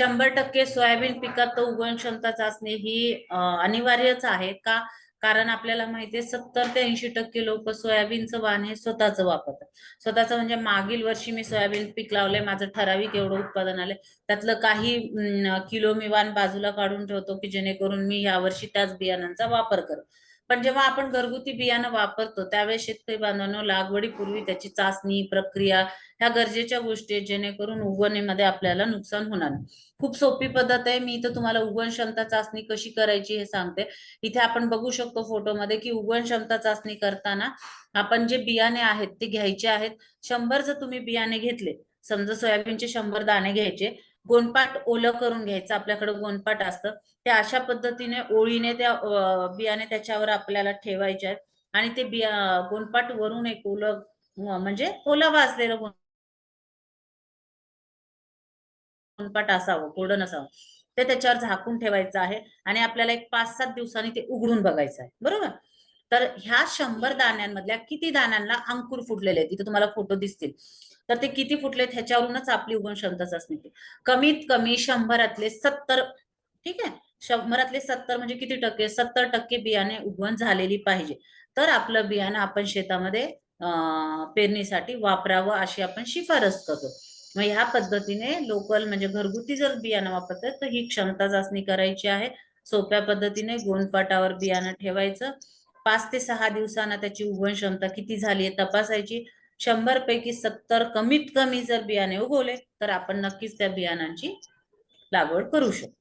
शंभर टक्के सोयाबीन पिकात तर उगवण क्षमता चाचणी ही अनिवार्यच आहे का? कारण आपल्याला माहितीये सत्तर ते ऐंशी टक्के लोक सोयाबीनचं वाण हे स्वतःच वापरतात. स्वतःच म्हणजे मागील वर्षी मी सोयाबीन पीक लावलंय माझं ठराविक एवढं उत्पादन आलंय. त्यातलं काही किलो मी वाण बाजूला काढून ठेवतो की जेणेकरून मी यावर्षी त्याच बियाणांचा वापर करू पण जेव्हा आपण घरगुती बियाणं वापरतो त्यावेळेस शेतकरी बांधवांनो लागवडीपूर्वी त्याची चाचणी प्रक्रिया ह्या गरजेच्या गोष्टी आहेत जेणेकरून उगवणीमध्ये आपल्याला नुकसान होणार खूप सोपी पद्धत आहे. मी इथं तुम्हाला उगवण क्षमता चाचणी कशी करायची हे सांगते. इथे आपण बघू शकतो फोटोमध्ये की उगवण क्षमता चाचणी करताना आपण जे बियाणे आहेत ते घ्यायचे आहेत. शंभर जर तुम्ही बियाणे घेतले समजा सोयाबीनचे शंभर दाणे घ्यायचे गोणपाट ओलं करून घ्यायचं आपल्याकडे गोणपाट असतं. ते अशा पद्धतीने ओळीने त्या बियाणे त्याच्यावर आपल्याला ठेवायचे आहेत. आणि ते बिया गोणपाट वरून एक ओलं म्हणजे ओलावा असलेलं गोन- गोनपाट असावं कोरडं असावं. ते त्याच्यावर झाकून ठेवायचं आहे. आणि आपल्याला एक पाच सात दिवसांनी ते उघडून बघायचं आहे. बरोबर? तर ह्या शंभर दाण्यांमधल्या किती दाण्यांना अंकुर फुटलेले आहेत? इथे तुम्हाला फोटो दिसतील. तर ते किती फुटलेत ह्याच्यावरूनच आपली उगवण क्षमता चाचणी कमीत कमी शंभरातले सत्तर ठीक आहे? शंभरातले सत्तर म्हणजे किती टक्के? सत्तर टक्के बियाणे उगवण झालेली पाहिजे. तर आपलं बियाणं आपण शेतामध्ये पेरणीसाठी वापरावं अशी आपण शिफारस करतो. मग ह्या पद्धतीने लोकल म्हणजे घरगुती जर बियाणं वापरतात तर ही क्षमता चाचणी करायची आहे. सोप्या पद्धतीने गोणपाटावर बियाणं ठेवायचं. पाच ते सहा दिवसांना त्याची उगवण क्षमता किती झाली आहे तपासायची. शंभर पैकी सत्तर कमीत कमी जर बियाणे उगवले तर आपण नक्कीच त्या बियाणांची लागवड करू शकतो.